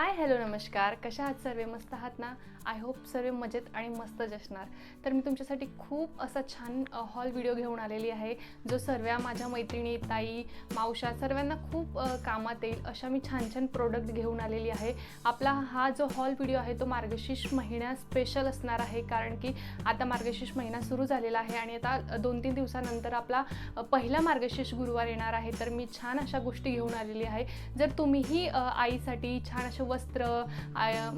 Hi hello नमस्कार. कशा आहात सर्व? मस्त आहात ना? आय होप सर्व मजेत आणि मस्त जसणार तर मी तुमच्यासाठी खूप असा छान हॉल व्हिडिओ घेऊन आलेली आहे जो सर्व माझ्या मैत्रिणी ताई मावशा सर्वांना खूप कामात येईल अशा मी छान छान प्रोडक्ट घेऊन आलेली आहे. आपला हा जो हॉल व्हिडिओ आहे तो मार्गशीर्ष महिन्या स्पेशल असणार आहे कारण की आता मार्गशीर्ष महिना सुरू झालेला आहे आणि आता दोन तीन दिवसानंतर आपला पहिला मार्गशीर्ष गुरुवार येणार आहे. तर मी छान अशा गोष्टी घेऊन आलेली आहे. जर तुम्हीही आईसाठी छान अशा वस्त्र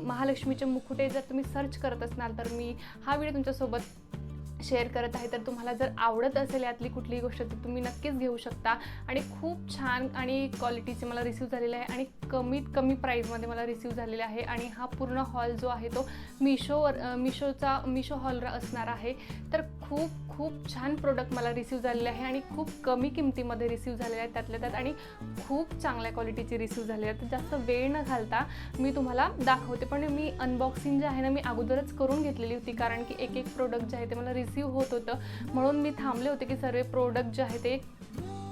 महालक्ष्मीचे मुकुटे जर तुम्ही सर्च करत असणार तर मी हा व्हिडिओ तुमच्यासोबत शेअर करत आहे तर तुम्हाला जर आवडत असेल यातली कुठलीही गोष्ट तर तुम्ही नक्कीच घेऊ शकता. आणि खूप छान आणि क्वालिटीचे मला रिसीव झालेले आहे आणि कमीत कमी प्राईजमध्ये मला रिसीव झालेले आहे. आणि हा पूर्ण हॉल जो आहे तो मिशोवर मिशोचा मिशो हॉल असणार आहे. तर खूप खूप छान प्रोडक्ट मला रिसीव झालेले आहे आणि खूप कमी किमतीमध्ये रिसीव झालेले आहेत त्यातल्या त्यात आणि खूप चांगल्या क्वालिटीचे रिसीव झालेले आहेत. जास्त वेळ न घालता मी तुम्हाला दाखवते. पण मी अनबॉक्सिंग जे आहे ना मी अगोदरच करून घेतलेली होती. कारण की एक एक प्रोडक्ट जे आहे ते मला रिस रिसीव होत होतं. म्हणून मी थांबले होते की सर्व प्रोडक्ट जे आहे ते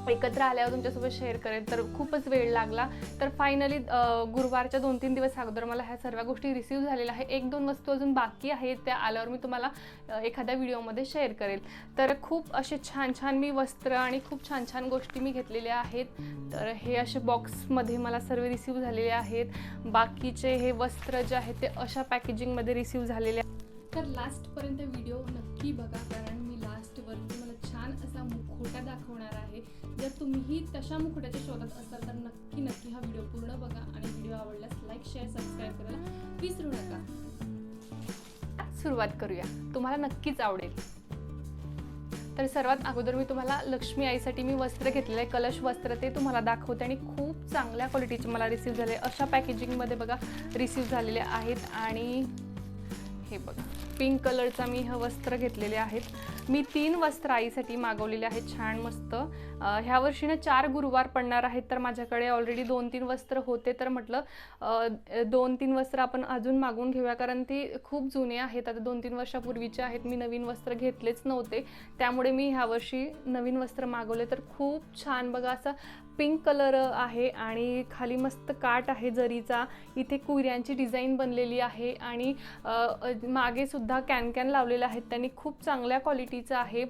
एकत्र आल्यावर तुमच्यासोबत शेअर करेल तर खूपच वेळ लागला. तर फायनली गुरुवारच्या दोन तीन दिवस अगोदर मला ह्या सर्व गोष्टी रिसीव्ह झालेल्या आहे एक दोन वस्तू अजून बाकी आहेत. त्या आल्यावर मी तुम्हाला एखाद्या व्हिडिओमध्ये शेअर करेल. तर खूप असे छान छान मी वस्त्र आणि खूप छान छान गोष्टी मी घेतलेल्या आहेत. तर हे असे बॉक्समध्ये मला सर्व रिसीव्ह झालेले आहेत. बाकीचे हे वस्त्र जे आहेत ते अशा पॅकेजिंगमध्ये रिसीव्ह झालेले आहेत तर लास्टपर्यंत व्हिडिओ नक्की बघा कारण मी लास्टवर तुम्हाला छान असा मुखोटा दाखवणार आहे. जर तुम्हीही तशा मुखोट्याच्या शोधात असाल तर नक्की नक्की हा व्हिडिओ पूर्ण बघा आणि व्हिडिओ आवडल्यास लाईक शेअर सबस्क्राईब करायला विसरू नका. सुरुवात करूया. तुम्हाला नक्कीच आवडेल. तर सर्वात अगोदर मी तुम्हाला लक्ष्मी आईसाठी मी वस्त्र घेतलेलं आहे. कलश वस्त्र ते तुम्हाला दाखवते आणि खूप चांगल्या क्वालिटीचे मला रिसीव झाले. अशा पॅकेजिंगमध्ये बघा रिसीव झालेले आहेत आणि हे बघा. पिंक कलरचा मी हे वस्त्र घेतलेले आहेत. मी तीन वस्त्र आईसाठी मागवलेले आहेत. छान मस्त. ह्या वर्षी ना चार गुरुवार पडणार आहेत तर माझ्याकडे ऑलरेडी दोन तीन वस्त्र होते. तर म्हटलं दोन तीन वस्त्र आपण अजून मागवून घेऊया कारण ती खूप जुने आहेत. आता दोन तीन वर्षापूर्वीचे आहेत. मी नवीन वस्त्र घेतलेच नव्हते. त्यामुळे मी ह्या वर्षी नवीन वस्त्र मागवले. तर खूप छान बघा असं पिंक कलर आहे आणि खाली मस्त काट आहे जरीचा. इथे कुऱ्यांची डिझाईन बनलेली आहे आणि मागेसुद्धा मागे सुद्धा कॅन कॅन लावलेले आहेत. त्यांनी खूप चांगल्या क्वालिटीचं आहे.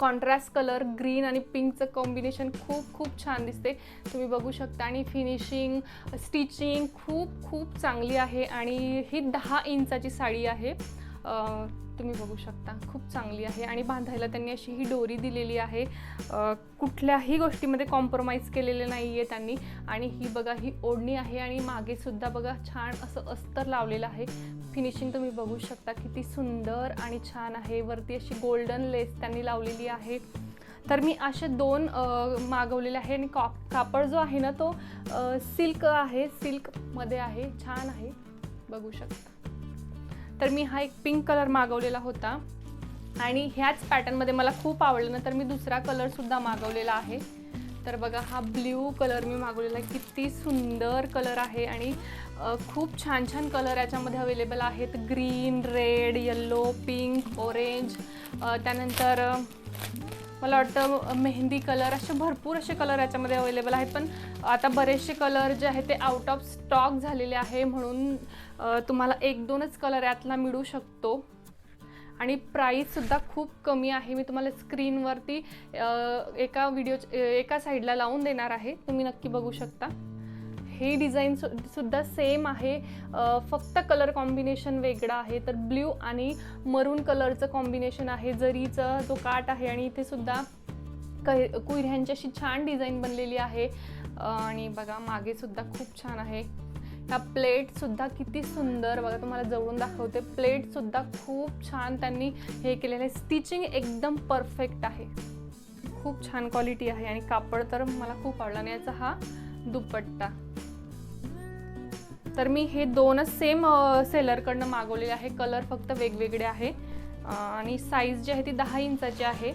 कॉन्ट्रास्ट कलर ग्रीन आणि पिंकचं कॉम्बिनेशन खूप खूप छान दिसते. तुम्ही बघू शकता आणि फिनिशिंग स्टिचिंग खूप खूप चांगली आहे. आणि ही दहा इंचाची साडी आहे. तुम्ही बघू शकता खूप चांगली आहे आणि बांधायला त्यांनी अशी ही डोरी दिलेली आहे. कुठल्याही गोष्टीमध्ये कॉम्प्रोमाइज केलेले नाही आहे त्यांनी. आणि ही बघा ही ओढणी आहे आणि मागेसुद्धा बघा छान असं अस्तर लावलेलं आहे. फिनिशिंग तुम्ही बघू शकता किती सुंदर आणि छान आहे. वरती अशी गोल्डन लेस त्यांनी लावलेली आहे. तर मी असे दोन मागवलेले आहे आणि कॉप कापड जो आहे ना तो सिल्क आहे सिल्कमध्ये आहे छान आहे. बघू शकता. तर मी हा एक पिंक कलर मागवलेला होता. आणि ह्याच पॅटर्नमध्ये मला खूप आवडलं ना तर मी दुसरा कलरसुद्धा मागवलेला आहे. तर बघा हा ब्ल्यू कलर मी मागवलेला. आहे किती सुंदर कलर आहे आणि खूप छान छान कलर याच्यामध्ये अवेलेबल आहेत. Green red yellow pink orange त्यानंतर मला वाटतं मेहंदी कलर असे भरपूर असे कलर याच्यामध्ये अवेलेबल आहेत. पण आता बरेचसे कलर जे आहेत ते आउट ऑफ स्टॉक झालेले आहे म्हणून तुम्हाला एक दोनच कलर यातला मिळू शकतो. आणि प्राईससुद्धा खूप कमी आहे. मी तुम्हाला स्क्रीनवरती एका व्हिडिओ एका साईडला लावून देणार आहे. तुम्ही नक्की बघू शकता. हे डिझाईन सु सुद्धा सेम आहे. फक्त कलर कॉम्बिनेशन वेगळं आहे तर ब्ल्यू आणि मरून कलरचं कॉम्बिनेशन आहे. जरीचं जो काट आहे आणि इथे सुद्धा कै कुऱ्ह्यांची अशी छान डिझाईन बनलेली आहे. आणि बघा मागे सुद्धा खूप छान आहे. ह्या प्लेटसुद्धा किती सुंदर. बघा तुम्हाला जवळून दाखवते. प्लेटसुद्धा खूप छान त्यांनी हे केलेलं आहे. स्टिचिंग एकदम परफेक्ट आहे. खूप छान क्वालिटी आहे आणि कापड तर मला खूप आवडला. आणि याचा हा दुपट्टा. तर मी हे दोनच सेम सेलरकडनं मागवलेले आहे. कलर फक्त वेगवेगळे आहे. आणि साईज जी आहे ती दहा इंचाची आहे.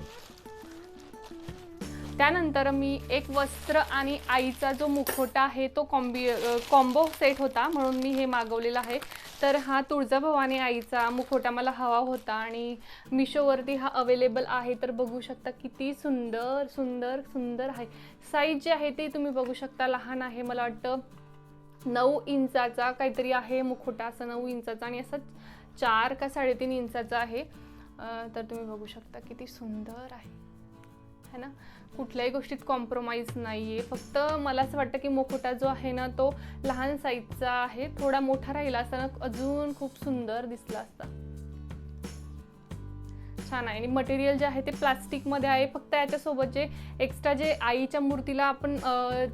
त्यानंतर मी एक वस्त्र आणि आईचा जो मुखोटा आहे तो कॉम्बी कॉम्बो सेट होता म्हणून मी हे मागवलेलं आहे. तर हा तुळजाभवानी आईचा मुखोटा मला हवा होता आणि मिशोवरती हा अवेलेबल आहे. तर बघू शकता किती सुंदर सुंदर सुंदर आहे. साईज जी आहे ती तुम्ही बघू शकता लहान आहे मला वाटतं नऊ इंचाचा काहीतरी आहे मुखोटा असं नऊ इंचाचा आणि असं चार का साडेतीन इंचाचा आहे. तर तुम्ही बघू शकता किती सुंदर आहे. है ना? कुठल्याही गोष्टीत कॉम्प्रोमाइज नाही आहे फक्त मला असं वाटतं की मुखोटा जो आहे ना तो लहान साईजचा आहे. थोडा मोठा राहिला असता ना अजून खूप सुंदर दिसला असता. छान आहे. आणि मटेरियल जे आहे ते प्लास्टिकमध्ये आहे. फक्त याच्यासोबत जे एक्स्ट्रा जे आईच्या मूर्तीला आपण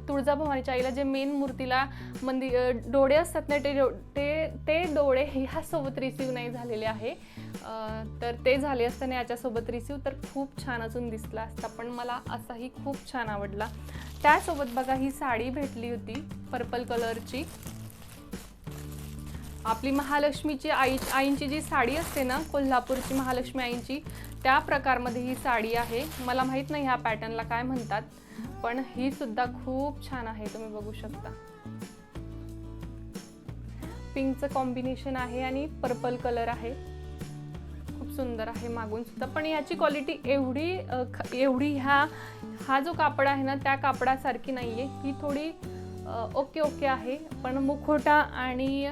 तुळजाभवानीच्या आईला जे मेन मूर्तीला मंदिर डोळे असतात ना ते डो- ते ते डोळे ह्यासोबत रिसीव नाही झालेले आहे. तर ते झाले असताना याच्यासोबत रिसीव तर खूप छान अजून दिसला असता. पण मला असाही खूप छान आवडला. त्यासोबत बघा ही साडी भेटली होती पर्पल कलरची आपली महालक्ष्मीची आई आईंची जी साडी असते ना कोल्हापूरची महालक्ष्मी आईंची त्या प्रकारमध्ये ही साडी आहे. मला माहीत नाही ह्या पॅटर्नला काय म्हणतात पण ही सुद्धा खूप छान आहे तुम्ही बघू शकता. पिंकचं कॉम्बिनेशन आहे आणि पर्पल कलर आहे. खूप सुंदर आहे मागून सुद्धा. पण याची क्वालिटी एवढी ख- एवढी ह्या हा जो कापड आहे ना त्या कापडासारखी नाही आहे ही थोडी ओके ओके आहे पण मुखोटा आणि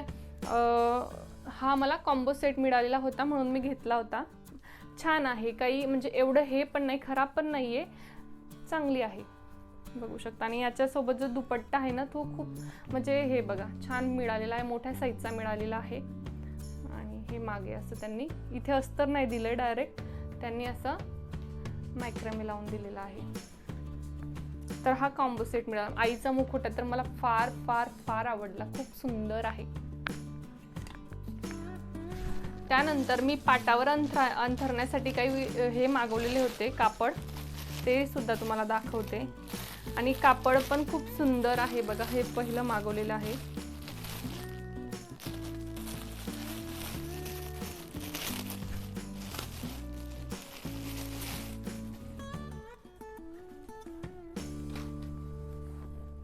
हा मला कॉम्बो सेट मिळालेला होता म्हणून मी घेतला होता. छान आहे काही म्हणजे एवढं हे पण नाही खराब पण नाही आहे चांगली आहे. बघू शकता. आणि याच्यासोबत जो दुपट्टा आहे ना तो खूप म्हणजे हे बघा छान मिळालेला आहे मोठ्या साईजचा मिळालेला आहे. आणि हे मागे असं त्यांनी इथे अस्तर नाही दिलं डायरेक्ट त्यांनी असं मायक्रॅमी लावून दिलेला आहे. तर हा कॉम्बो सेट मिळाला. आईचा मुखोटा तर मला फार फार फार आवडला. खूप सुंदर आहे. त्यानंतर मी पाटावर अंथरा अंथरण्यासाठी काही हे मागवलेले होते कापड. ते सुद्धा तुम्हाला दाखवते. आणि कापड पण खूप सुंदर आहे बघा हे पहिलं मागवलेलं आहे.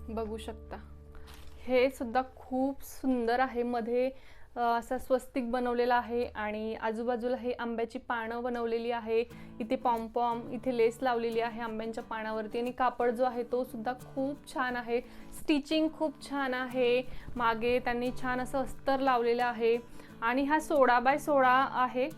बघू शकता. हे सुद्धा खूप सुंदर आहे. मध्ये असा स्वस्तिक बनवलेला आहे आणि आजूबाजूला हे आंब्याची पानं बनवलेली आहे. इथे पॉम्पॉम इथे लेस लावलेली आहे आंब्यांच्या पानावरती आणि कापड जो आहे तो सुद्धा खूप छान आहे. स्टिचिंग खूप छान आहे. मागे त्यांनी छान असं अस्तर लावलेलं आहे आणि हा सोळा बाय सोळा आहे.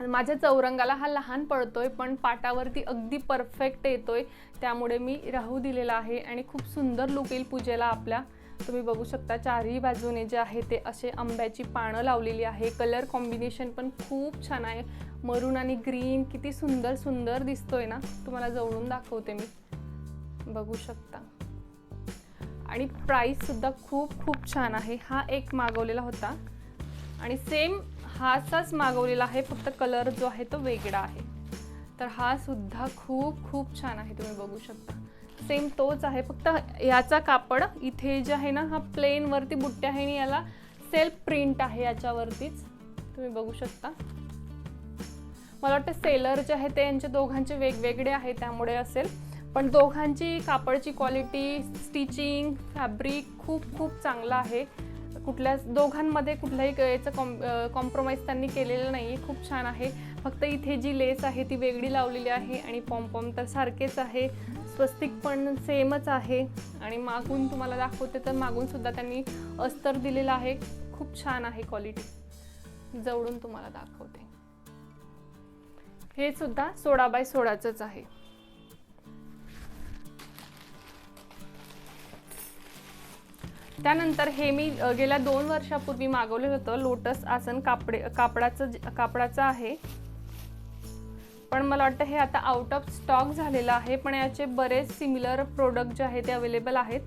माझ्या चौरंगाला हा लहान पडतोय पण पाटावरती अगदी परफेक्ट येतोय. त्यामुळे मी राहू दिलेला आहे आणि खूप सुंदर लुक येईल पूजेला आपल्या. तुम्ही बघू शकता चारही बाजूने जे आहे ते असे आंब्याची पानं लावलेली आहे. कलर कॉम्बिनेशन पण खूप छान आहे. मरून आणि ग्रीन किती सुंदर सुंदर दिसतोय ना? तुम्हाला जवळून दाखवते मी. बघू शकता. आणि प्राईससुद्धा खूप खूप छान आहे. हा एक मागवलेला होता. आणि सेम हाचाच मागवलेला आहे. फक्त कलर जो आहे तो वेगळा आहे. तर हा सुद्धा खूप खूप छान आहे. तुम्ही बघू शकता. सेम तोच आहे. फक्त याचा कापड इथे जे आहे ना हा प्लेनवरती बुट्टे आहे आणि याला सेल्फ प्रिंट आहे याच्यावरतीच. तुम्ही बघू शकता. मला वाटतं सेलर जे आहे ते यांचे दोघांचे वेगवेगळे आहे त्यामुळे असेल. पण दोघांची कापडची क्वालिटी स्टिचिंग फॅब्रिक खूप खूप चांगलं आहे. कुठल्या दोघांमध्ये कुठल्याही याचं कॉम कॉम्प्रोमाइज त्यांनी केलेलं नाही आहे खूप छान आहे. फक्त इथे जी लेस आहे ती वेगळी लावलेली आहे आणि पॉम्पॉम तर सारखेच आहे. स्वस्तिक पण सेमच आहे. आणि मागून तुम्हाला दाखवते तर मागून सुद्धा त्यांनी अस्तर दिलेलं आहे. खूप छान आहे क्वालिटी जवळून तुम्हाला दाखवते. हे सुद्धा सोळा बाय सोळाचंच आहे. त्यानंतर हे मी गेल्या दोन वर्षापूर्वी मागवलेलं होतं. लोटस आसन कापडे कापडाचं कापडाचं आहे. पण मला वाटतं हे आता आउट ऑफ स्टॉक झालेलं आहे पण याचे बरेच सिमिलर प्रोडक्ट जे आहे ते अवेलेबल आहेत.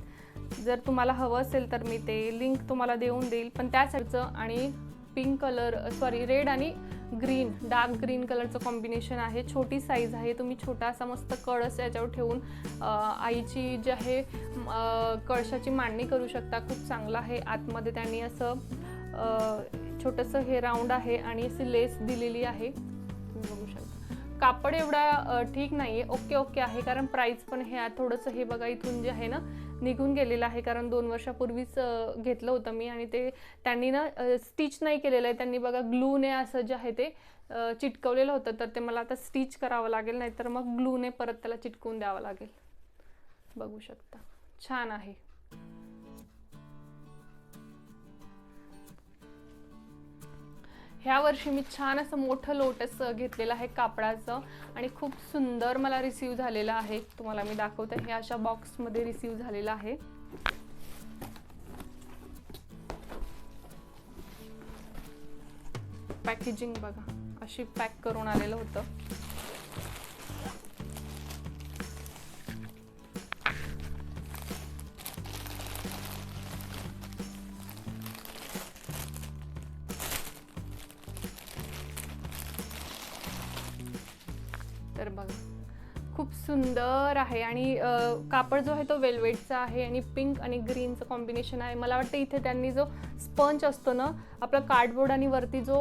जर तुम्हाला हवं असेल तर मी ते लिंक तुम्हाला देऊन देईल. पण त्यासाठीचं आणि पिंक कलर सॉरी रेड आणि ग्रीन डार्क ग्रीन कलरचं कॉम्बिनेशन आहे. छोटी साईज आहे. तुम्ही छोटा असा मस्त कळस याच्यावर ठेवून आईची जी आहे कळशाची मांडणी करू शकता. खूप चांगलं आहे. आतमध्ये त्यांनी असं छोटंसं हे राऊंड आहे आणि अशी लेस दिलेली आहे. तुम्ही बघू शकता. कापड एवढा ठीक नाही आहे ओके ओके आहे. कारण प्राईस पण हे थोडंसं हे बघा इथून जे आहे ना निघून गेलेलं आहे. कारण दोन वर्षापूर्वीच घेतलं होतं मी. आणि ते त्यांनी ना स्टिच नाही केलेलं आहे. त्यांनी बघा ग्लूने असं जे आहे ते चिटकवलेलं होतं. तर ते मला आता स्टिच करावं लागेल. नाही तर मग ग्लूने परत त्याला चिटकवून द्यावं लागेल. बघू शकता. छान आहे. ह्या वर्षी मी छान असं मोठं लोटस घेतलेलं आहे कापडाचं आणि खूप सुंदर मला रिसीव झालेलं आहे. तुम्हाला मी दाखवते हे अशा बॉक्समध्ये रिसीव झालेलं आहे. पॅकेजिंग बघा अशी पॅक करून आलेलं होतं. सुंदर आहे आणि कापड जो आहे तो वेल्वेटचा आहे आणि पिंक आणि ग्रीनचं कॉम्बिनेशन आहे. मला वाटतं इथे त्यांनी जो स्पंज असतो ना आपला कार्डबोर्ड आणि वरती जो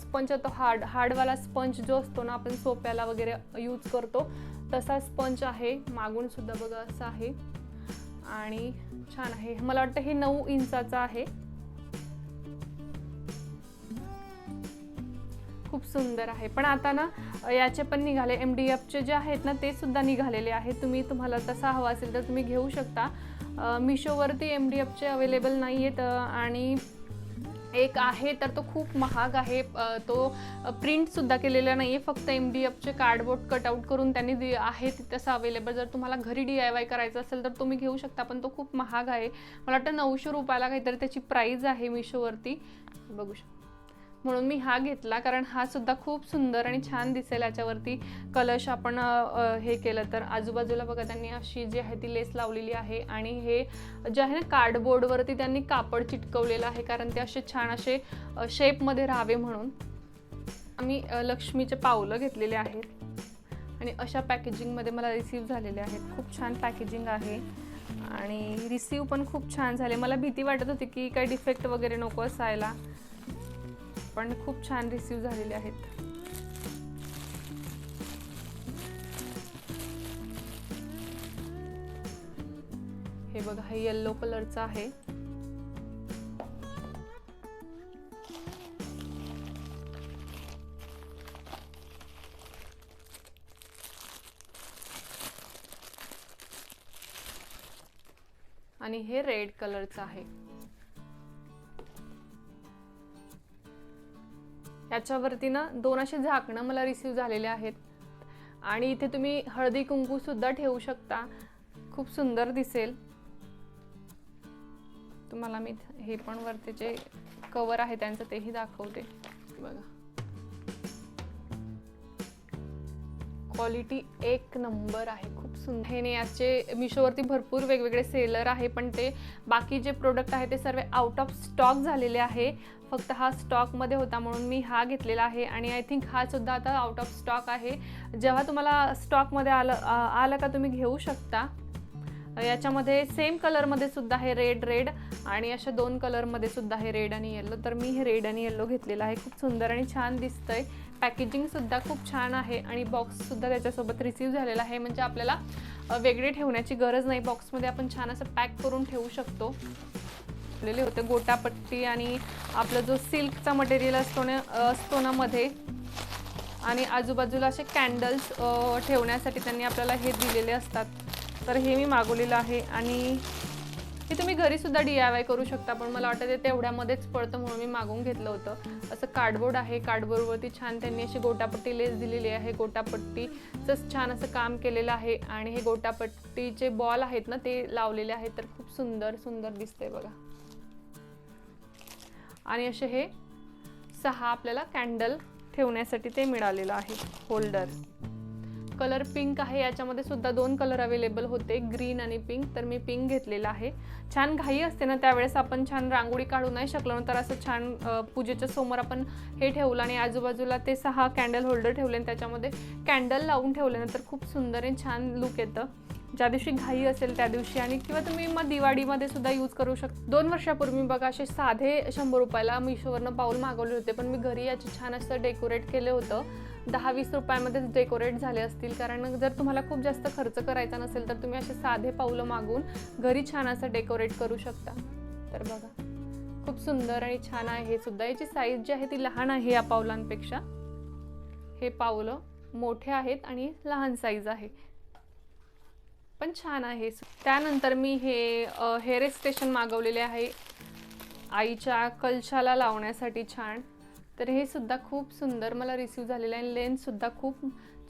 स्पंज तो हार्ड हार्डवाला स्पंज जो असतो ना आपण सोप्याला वगैरे यूज करतो तसा स्पंज आहे. मागून सुद्धा बघा असं आहे. आणि छान आहे. मला वाटतं हे नऊ इंचाचं आहे. खूप सुंदर आहे. पण आता ना याचे पण निघाले एम डी एफचे जे आहेत ना ते सुद्धा निघालेले आहेत. तुम्ही तुम्हाला तसा हवा असेल तर तुम्ही घेऊ शकता. मिशोवरती एम डी एफचे अवेलेबल नाही आहेत आणि एक आहे तर तो खूप महाग आहे. तो प्रिंटसुद्धा केलेला नाही आहे. फक्त एम डी एफचे कार्डबोर्ड कटआउट करून त्यांनी दि आहे तसं अवेलेबल जर तुम्हाला घरी डी आय वाय करायचं असेल तर तुम्ही घेऊ शकता पण तो खूप महाग आहे. मला वाटतं नऊशे रुपयाला काहीतरी त्याची प्राईज आहे मिशोवरती. बघू शकता. म्हणून मी हा घेतला कारण हा सुद्धा खूप सुंदर आणि छान दिसेल याच्यावरती. कलश आपण हे केलं तर आजूबाजूला बघा त्यांनी अशी जी आहे ती लेस लावलेली आहे आणि हे जे आहे ना कार्डबोर्डवरती त्यांनी कापड चिटकवलेलं आहे कारण ते असे छान असे शेपमध्ये राहावे म्हणून. आम्ही लक्ष्मीचे पावलं घेतलेले आहेत आणि अशा पॅकेजिंगमध्ये मला रिसीव झालेले आहेत. खूप छान पॅकेजिंग आहे आणि रिसीव पण खूप छान झाले. मला भीती वाटत होती की काही डिफेक्ट वगैरे नको असायला. पण खूप छान रिसीव झालेले आहेत. हे बघा हे येल्लो कलरचं आहे. आणि हे रेड कलरचं आहे. याच्यावरती ना दोन असे झाकणं मला रिसीव झालेले आहेत. आणि इथे तुम्ही हळदी कुंकूसुद्धा ठेवू शकता. खूप सुंदर दिसेल. तुम्हाला मी हे पण वरती जे कवर आहे त्यांचं तेही दाखवते. बघा. क्वालिटी एक नंबर आहे. खूप सुंदर. हे याचे मिशोवरती भरपूर वेगवेगळे सेलर आहे पण ते बाकी जे प्रोडक्ट आहे ते सर्व आउट ऑफ स्टॉक झालेले आहे. फक्त हा स्टॉकमध्ये होता म्हणून मी हा घेतलेला आहे आणि आय थिंक हा सुद्धा आता आउट ऑफ स्टॉक आहे. जेव्हा तुम्हाला स्टॉकमध्ये आलं आलं का तुम्ही घेऊ शकता. याच्यामध्ये सेम कलरमध्ये सुद्धा आहे रेड रेड आणि अशा दोन कलरमध्ये सुद्धा आहे रेड आणि येल्लो तर मी हे रेड आणि येल्लो घेतलेलं आहे. खूप सुंदर आणि छान दिसतंय. पॅकेजिंगसुद्धा खूप छान आहे आणि बॉक्ससुद्धा त्याच्यासोबत रिसीव झालेला आहे. म्हणजे आपल्याला वेगळे ठेवण्याची गरज नाही. बॉक्समध्ये आपण छान असं पॅक करून ठेवू शकतो. लेले होते गोटापट्टी आणि आपला जो सिल्कचा मटेरियल असतो ना असतो ना मध्ये. आणि आजूबाजूला असे कॅन्डल्स ठेवण्यासाठी त्यांनी आपल्याला हे दिलेले असतात. तर हे मी मागवलेलं आहे आणि हे तुम्ही घरीसुद्धा डी आय वाय करू शकता पण मला वाटतं ते तेवढ्यामध्येच पडतं म्हणून मी मागवून घेतलं होतं. असं कार्डबोर्ड आहे कार्डबोर्डवरती छान त्यांनी अशी गोटापट्टी लेस दिलेली आहे गोटापट्टीचं छान असं काम केलेलं आहे आणि हे गोटापट्टीचे बॉल आहेत ना ते लावलेले आहेत तर खूप सुंदर सुंदर दिसते बघा. आणि असे हे सहा आपल्याला कॅन्डल ठेवण्यासाठी ते मिळालेलं आहे होल्डर कलर पिंक आहे याच्यामध्ये सुद्धा दोन कलर अवेलेबल होते ग्रीन आणि पिंक. तर मी पिंक घेतलेला आहे. छान घाई असते ना त्यावेळेस आपण छान रांगोळी काढू नाही शकलो ना तर असं छान पूजेच्या समोर आपण हे ठेवलं आणि आजूबाजूला ते सहा कॅन्डल होल्डर ठेवले आणि त्याच्यामध्ये कॅन्डल लावून ठेवले ना तर खूप सुंदर आणि छान लुक येतं. ज्या दिवशी घाई असेल त्या दिवशी आणि किंवा तुम्ही मग दिवाळीमध्ये सुद्धा यूज करू शकता. दोन वर्षापूर्वी मी बघा असे साधे शंभर रुपयाला मिशोवरनं पाऊल मागवले होते पण मी घरी याची छान असं डेकोरेट केलं होतं. दहा वीस रुपयामध्येच डेकोरेट झाले असतील. कारण जर तुम्हाला खूप जास्त खर्च करायचा नसेल तर तुम्ही असे साधे पावलं मागून घरी छान असं डेकोरेट करू शकता. तर बघा खूप सुंदर आणि छान आहे हे सुद्धा. याची साईज जी आहे ती लहान आहे या पावलांपेक्षा. हे पावलं मोठे आहेत आणि लहान साईज आहे. पण छान आहे. त्यानंतर मी हे हेअर एक्सटेशन मागवलेले आहे. आईच्या कलशाला लावण्यासाठी छान. तर हे सुद्धा खूप सुंदर मला रिसीव झालेलं आहे. लेंथसुद्धा खूप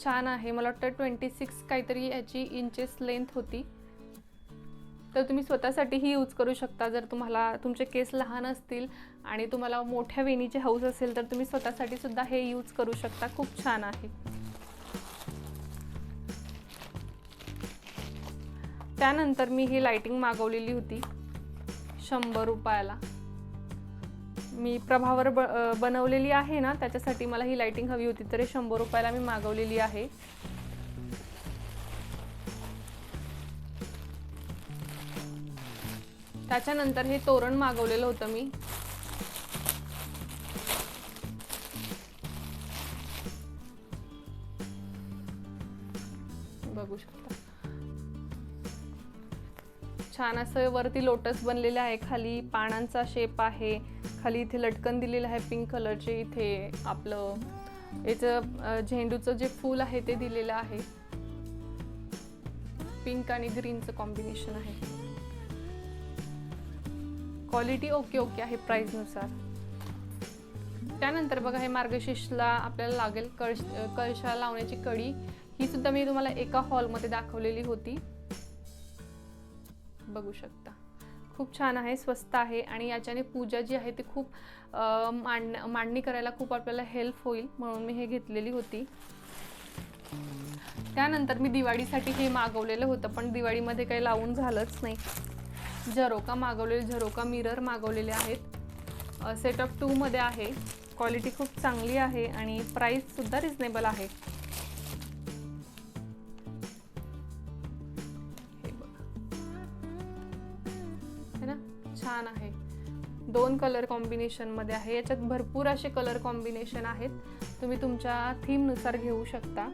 छान आहे. मला वाटतं ट्वेंटी सिक्स काहीतरी याची इंचेस लेंथ होती. तर तुम्ही स्वतःसाठीही यूज करू शकता. जर तुम्हाला तुमचे केस लहान असतील आणि तुम्हाला मोठ्या वेणीचे हाऊस असेल तर तुम्ही स्वतःसाठी सुद्धा हे यूज करू शकता. खूप छान आहे. त्यानंतर मी ही लाइटिंग मागवलेली होती. शंभर रुपयाला. मी प्रभावर ब बनवलेली आहे ना त्याच्यासाठी मला ही लायटिंग हवी होती तरी शंभर रुपयाला मी मागवलेली आहे. त्याच्यानंतर हे तोरण मागवलेलं होतं मी. बघू शकता. छान असं वरती लोटस बनलेले आहे खाली पानांचा शेप आहे. खाली इथे लटकन दिलेलं आहे पिंक कलरचे इथे आपलं याचं झेंडूचं जे फूल आहे ते दिलेलं आहे. पिंक आणि ग्रीनचं कॉम्बिनेशन आहे. क्वालिटी ओके ओके आहे प्राईजनुसार त्यानंतर बघा हे मार्गशीर्षला आपल्याला लागेल कळश कळशा लावण्याची कडी. ही सुद्धा मी तुम्हाला एका हॉलमध्ये दाखवलेली होती. बघू शकता. खूप छान आहे स्वस्त आहे आणि याच्याने पूजा जी आहे ती खूप मांड मांडणी करायला खूप आपल्याला हेल्प होईल म्हणून मी हे घेतलेली होती. त्यानंतर मी दिवाळीसाठी हे मागवलेलं होतं पण दिवाळीमध्ये काही लावून झालंच नाही. झरोका मागवलेले झरोका मिरर मागवलेले आहेत. सेटअप टूमध्ये आहे. क्वालिटी खूप चांगली आहे आणि प्राईससुद्धा रिजनेबल आहे. छान आहे. दोन कलर कॉम्बिनेशनमध्ये आहे. याच्यात भरपूर असे कलर कॉम्बिनेशन आहेत. तुम्ही तुमच्या थीमनुसार घेऊ शकता.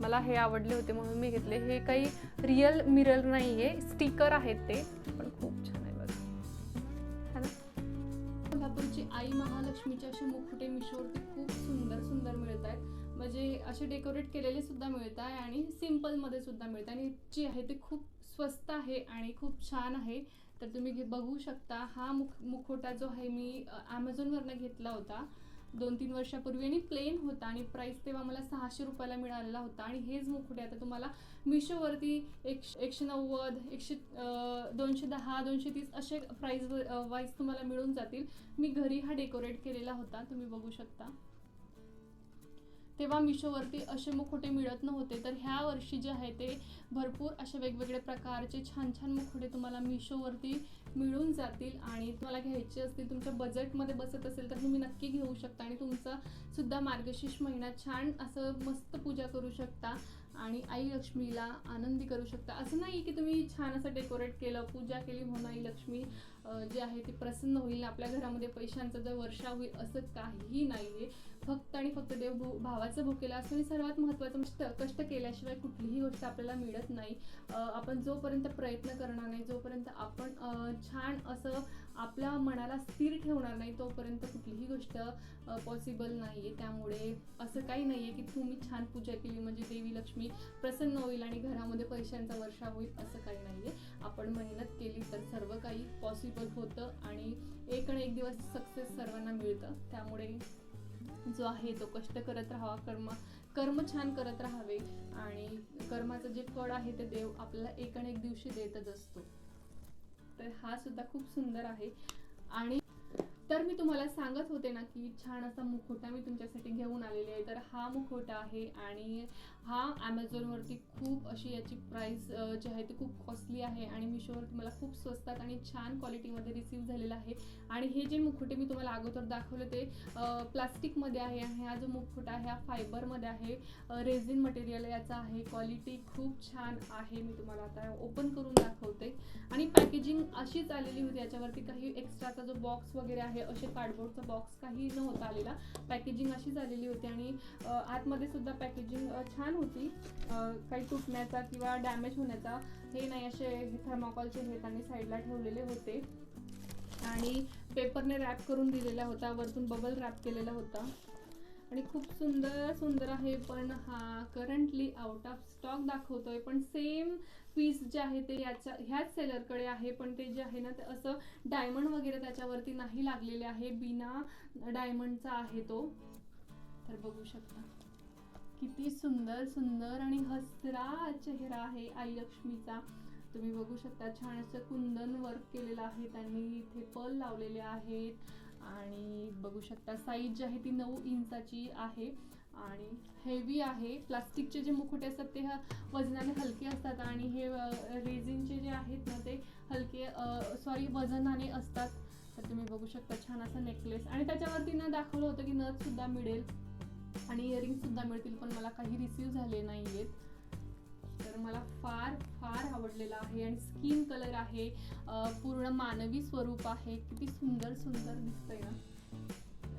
मला हे आवडले होते म्हणून मी घेतले. हे काही रिअल मिरर नाही आहे स्टिकर आहेत ते. पण खूप छान आहे बघा. कोल्हापूरची आई महालक्ष्मीचे असे मुकुटे मिशोवरती खूप सुंदर सुंदर मिळत आहेत. म्हणजे असे डेकोरेट केलेले सुद्धा मिळत आहे आणि सिम्पलमध्ये सुद्धा मिळत आहे. आणि जी आहे ती खूप स्वस्त आहे आणि खूप छान आहे. तर तुम्ही घे बघू शकता हा मुख मुखवटा जो आहे मी ॲमेझॉनवरनं घेतला होता. दोन तीन वर्षापूर्वी आणि प्लेन होता आणि प्राईस तेव्हा मला सहाशे रुपयाला मिळालेला होता आणि हेच मुखवटे आता तुम्हाला मिशोवरती एकशे एकशे नव्वद एकशे दोनशे दहा दोनशे तीस असे प्राईस वाईज तुम्हाला मिळून जातील. मी घरी हा डेकोरेट केलेला होता तुम्ही बघू शकता. तेव्हा मिशोवरती असे मुखोटे मिळत नव्हते. तर ह्या वर्षी जे आहे ते भरपूर असे वेगवेगळे प्रकारचे छान छान मुखोटे तुम्हाला मिशोवरती मिळून जातील आणि तुम्हाला घ्यायचे असतील तुमच्या बजेटमध्ये बसत असेल तर तुम्ही नक्की घेऊ शकता आणि तुमचा सुद्धा मार्गशीर्ष महिना छान असं मस्त पूजा करू शकता आणि आई लक्ष्मीला आनंदी करू शकता. असं नाही की तुम्ही छान असं डेकोरेट केलं पूजा केली म्हणून आई लक्ष्मी जे आहे ती प्रसन्न होईल आपल्या घरामध्ये पैशांचा जर वर्षा होईल असं काहीही नाही आहे फक्त आणि फक्त देव भो भावाचं भोकेला असं आणि सर्वात महत्त्वाचं कष्ट कष्ट केल्याशिवाय कुठलीही गोष्ट आपल्याला मिळत नाही. आपण जोपर्यंत प्रयत्न करणार नाही जोपर्यंत आपण छान असं आपल्या मनाला स्थिर ठेवणार नाही तोपर्यंत कुठलीही गोष्ट पॉसिबल नाही आहे त्यामुळे असं काही नाही आहे की तुम्ही छान पूजा केली म्हणजे देवी लक्ष्मी प्रसन्न होईल आणि घरामध्ये पैशांचा वर्षा होईल असं काही नाही आहे आपण मेहनत केली तर सर्व काही पॉसिबल होतं आणि एक आणि एक दिवस सक्सेस सर्वांना मिळतं. त्यामुळे जो आहे तो कष्ट करत राहावा कर्म कर्म छान करत राहावे आणि कर्माचं जे फळ आहे ते देव आपल्याला एक आणि एक दिवशी देतच असतो. तर हा सुद्धा खूप सुंदर आहे. आणि तर मी तुम्हाला सांगत होते ना की छान असा मुखोटा मी तुमच्यासाठी घेऊन आलेले आहे. तर हा मुखोटा आहे आणि हा ॲमेझॉनवरती खूप अशी याची प्राईस जी आहे ती खूप कॉस्टली आहे आणि मिशोवर तुम्हाला खूप स्वस्तात आणि छान क्वालिटीमध्ये रिसीव्ह झालेला आहे. आणि हे जे मुखोटे मी तुम्हाला अगोदर दाखवले ते प्लास्टिकमध्ये आहे आणि हा जो मुखोटा आहे हा फायबरमध्ये आहे. रेझिन मटेरियल याचा आहे. क्वालिटी खूप छान आहे. मी तुम्हाला आता ओपन करून दाखवते. आणि पॅकेजिंग अशीच आलेली होती. याच्यावरती काही एक्स्ट्राचा जो बॉक्स वगैरे आहे म्हणजे असे कार्डबोर्डचा बॉक्स काही नव्हता आलेला. पॅकेजिंग अशी झालेली होती आणि आतमध्ये सुद्धा पॅकेजिंग छान होती. काही तुटण्याचा किंवा डॅमेज होण्याचा हे नाही असे थर्माकॉलचे हे त्यांनी साईडला ठेवलेले होते. आणि पेपरने रॅप करून दिलेला होता. वरतून बबल रॅप केलेला होता. आणि खूप सुंदर सुंदर आहे पण हा करंटली आउट ऑफ स्टॉक दाखवतोय. पण सेम पीस जे आहे ते याच्या ह्याच सेलरकडे आहे. पण ते जे आहे ना ते असं डायमंड वगैरे त्याच्यावरती नाही लागलेले आहे. बिना डायमंडचा आहे तो. तर बघू शकता. किती सुंदर सुंदर आणि हसरा चेहरा आहे आई लक्ष्मीचा तुम्ही बघू शकता छान असं कुंदन वर्क केलेलं आहे. त्यांनी इथे पल लावलेले आहेत. आणि बघू शकता साईज जी आहे ती नऊ इंचाची आहे. आणि हेवी आहे. प्लास्टिकचे जे मुखुटे असतात ते वजनाने हलके असतात आणि हे रेझिनचे जे आहेत ना ते हलके सॉरी वजनाने असतात. तर तुम्ही बघू शकता छान असा नेकलेस आणि त्याच्यावरती ना दाखवलं होतं की नथ सुद्धा मिळेल. आणि इयरिंग सुद्धा मिळतील पण मला काही रिसीव झाले नाही आहेत तर मला फार फार आवडलेला आहे. आणि स्किन कलर आहे. पूर्ण मानवी स्वरूप आहे. किती सुंदर सुंदर दिसतंय ना.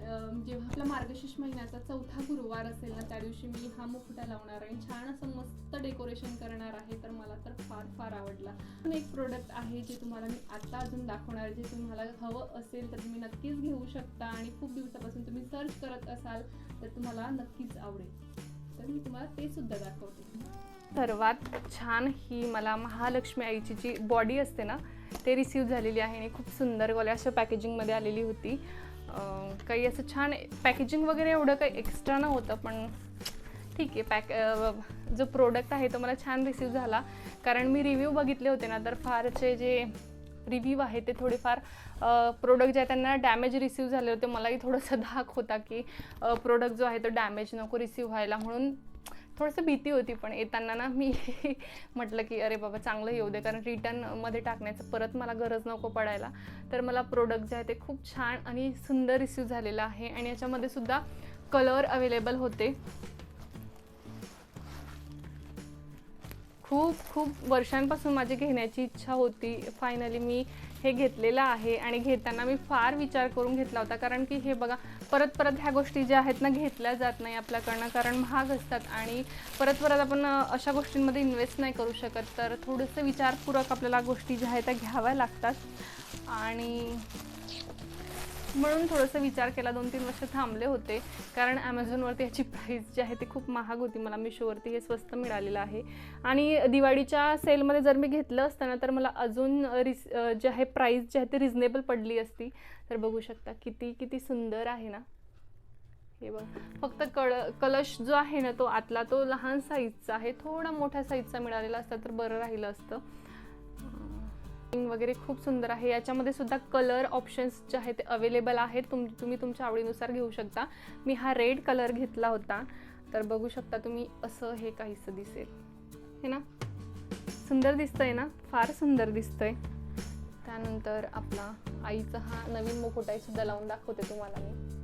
जेव्हा म्हणजे आपला मार्गशीर्ष महिन्याचा चौथा गुरुवार असेल ना त्या दिवशी मी हा मुकुटा लावणार आणि छान असं मस्त डेकोरेशन करणार आहे. तर मला तर फार फार आवडला. एक प्रोडक्ट आहे जे तुम्हाला मी आता अजून दाखवणार आहे. जे तुम्हाला हवं असेल तर तुम्ही नक्कीच घेऊ शकता. आणि खूप दिवसापासून तुम्ही सर्च करत असाल तर तुम्हाला नक्कीच आवडेल. तर मी तुम्हाला ते सुद्धा दाखवते. सर्वात छान ही मला महालक्ष्मी आईची जी बॉडी असते ना ते रिसीव झालेली आहे आणि खूप सुंदर गोल्या अशा पॅकेजिंगमध्ये आलेली होती. काही असं छान पॅकेजिंग वगैरे एवढं काही एक्स्ट्रा नव्हतं पण ठीक आहे पॅक जो प्रोडक्ट आहे तो मला छान रिसीव झाला. कारण मी रिव्ह्यू बघितले होते ना तर फारचे जे रिव्ह्यू आहे ते थोडेफार प्रोडक्ट जे आहे त्यांना डॅमेज रिसीव झाले होते मलाही थोडंसं धाक होता की प्रोडक्ट जो आहे तो डॅमेज नको रिसीव व्हायला म्हणून थोडंसं भीती होती पण येताना ना मी म्हटलं की अरे बाबा चांगलं येऊ दे कारण रिटर्नमध्ये टाकण्याचं परत मला गरज नको पडायला. तर मला प्रोडक्ट जे आहे ते खूप छान आणि सुंदर रिसीव झालेलं आहे आणि याच्यामध्ये सुद्धा कलर अवेलेबल होते. खूप खूप वर्षांपासून माझी घेण्याची इच्छा होती. फायनली मी हे घेतलेलं आहे आणि घेताना मी फार विचार करून घेतला होता. कारण की हे बघा परत परत ह्या गोष्टी ज्या आहेत ना घेतल्या जात नाही आपल्याकडनं. कारण महाग असतात आणि परत परत आपण अशा गोष्टींमध्ये इन्व्हेस्ट नाही करू शकत. तर थोडंसं विचारपूर्वक आपल्याला गोष्टी ज्या आहेत त्या घ्याव्या लागतात. आणि म्हणून थोडंसं विचार केला दोन तीन वर्ष थांबले होते. कारण ॲमेझॉनवरती याची प्राईस जी आहे ती खूप महाग होती. मला मिशोवरती हे स्वस्त मिळालेलं आहे. आणि दिवाळीच्या सेलमध्ये जर मी घेतलं असताना तर मला अजून रिस जे आहे प्राईस जी आहे ती रिझनेबल पडली असती. तर बघू शकता किती किती सुंदर आहे ना. हे बघ. फक्त कळ कलश जो आहे ना तो आतला तो लहान साईजचा आहे. थोडा मोठ्या साईजचा मिळालेला असता तर बरं राहिलं असतं. वगैरे खूप सुंदर आहे. याच्यामध्ये सुद्धा कलर ऑप्शन्स जे आहेत ते अवेलेबल आहेत. तुम तुम्ही तुमच्या आवडीनुसार घेऊ शकता. मी हा रेड कलर घेतला होता. तर बघू शकता तुम्ही असं हे काहीसं दिसेल. हे ना? सुंदर दिसतंय ना? फार सुंदर दिसतंय. त्यानंतर आपला आईचा हा नवीन मुकुटाई सुद्धा लावून दाखवते तुम्हाला मी.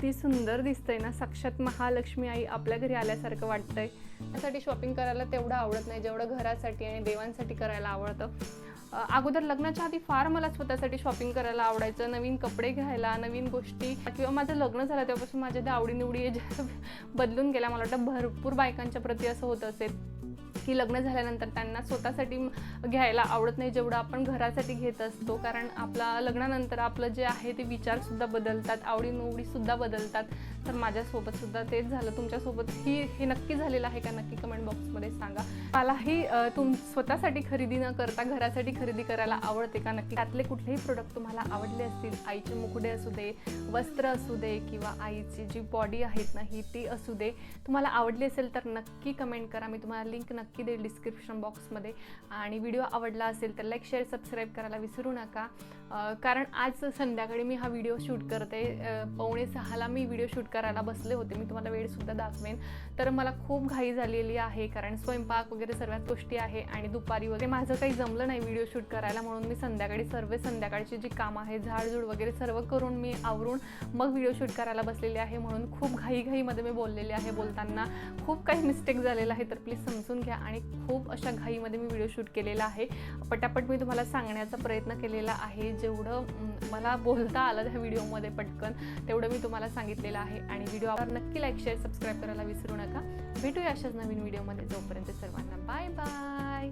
किती सुंदर दिसतंय ना. साक्षात महालक्ष्मी आई आपल्या घरी आल्यासारखं वाटतंय. त्यासाठी शॉपिंग करायला तेवढं आवडत नाही. जेवढं घरासाठी आणि देवांसाठी करायला आवडतं. अगोदर लग्नाच्या आधी फार मला स्वतःसाठी शॉपिंग करायला आवडायचं. नवीन कपडे घ्यायला नवीन गोष्टी. किंवा माझं लग्न झालं तेव्हापासून माझ्या त्या आवडीनिवडी बदलून गेल्या. मला वाटतं भरपूर बायकांच्या प्रती असं होत असेल. की लग्न झाल्यानंतर त्यांना स्वतःसाठी घ्यायला आवडत नाही जेवढं आपण घरासाठी घेत असतो. कारण आपला लग्नानंतर आपलं जे आहे ते विचारसुद्धा बदलतात आवडीनिवडीसुद्धा बदलतात. तर माझ्यासोबतसुद्धा तेच झालं. तुमच्यासोबत ही हे नक्की झालेलं आहे का? नक्की कमेंट बॉक्समध्ये सांगा. मलाही तुम स्वतःसाठी खरेदी न करता घरासाठी खरेदी करायला आवडते का? नक्की त्यातले कुठलेही प्रोडक्ट तुम्हाला आवडले असतील आईचे मुकडे असू दे वस्त्र असू दे किंवा आईची जी बॉडी आहेत ना ही ती असू दे. तुम्हाला आवडली असेल तर नक्की कमेंट करा. मी तुम्हाला लिंक नक्की देईल डिस्क्रिप्शन बॉक्समध्ये आणि व्हिडिओ आवडला असेल तर लाईक शेअर सबस्क्राईब करायला विसरू नका. कारण आज संध्याकाळी मी हा व्हिडिओ शूट करते. पावणे सहाला मी व्हिडिओ शूट करायला बसले होते. मी तुम्हाला वेळसुद्धा दाखवेन. तर मला खूप घाई झालेली आहे कारण स्वयंपाक वगैरे सर्व गोष्टी आहे आणि दुपारी वगैरे माझं काही जमलं नाही व्हिडिओ शूट करायला. म्हणून मी संध्याकाळी सर्व संध्याकाळची जी कामं आहे झाडझूड वगैरे सर्व करून मी आवरून मग व्हिडिओ शूट करायला बसलेली आहे. म्हणून खूप घाईघाईमध्ये मी बोललेले आहे बोलताना. खूप काही मिस्टेक झालेलं आहे. तर प्लीज समजून घ्या आणि खूप अशा घाईमध्ये मी व्हिडिओ शूट केलेला आहे. पटापट मी तुम्हाला सांगण्याचा प्रयत्न केलेला आहे. जेवढं मला बोलता आलं त्या व्हिडिओमध्ये पटकन तेवढं मी तुम्हाला सांगितलेलं आहे. आणि व्हिडिओ आपण नक्की लाईक शेअर सबस्क्राईब करायला विसरू नका. भेटूया अशाच नवीन व्हिडिओमध्ये. जोपर्यंत सर्वांना बाय बाय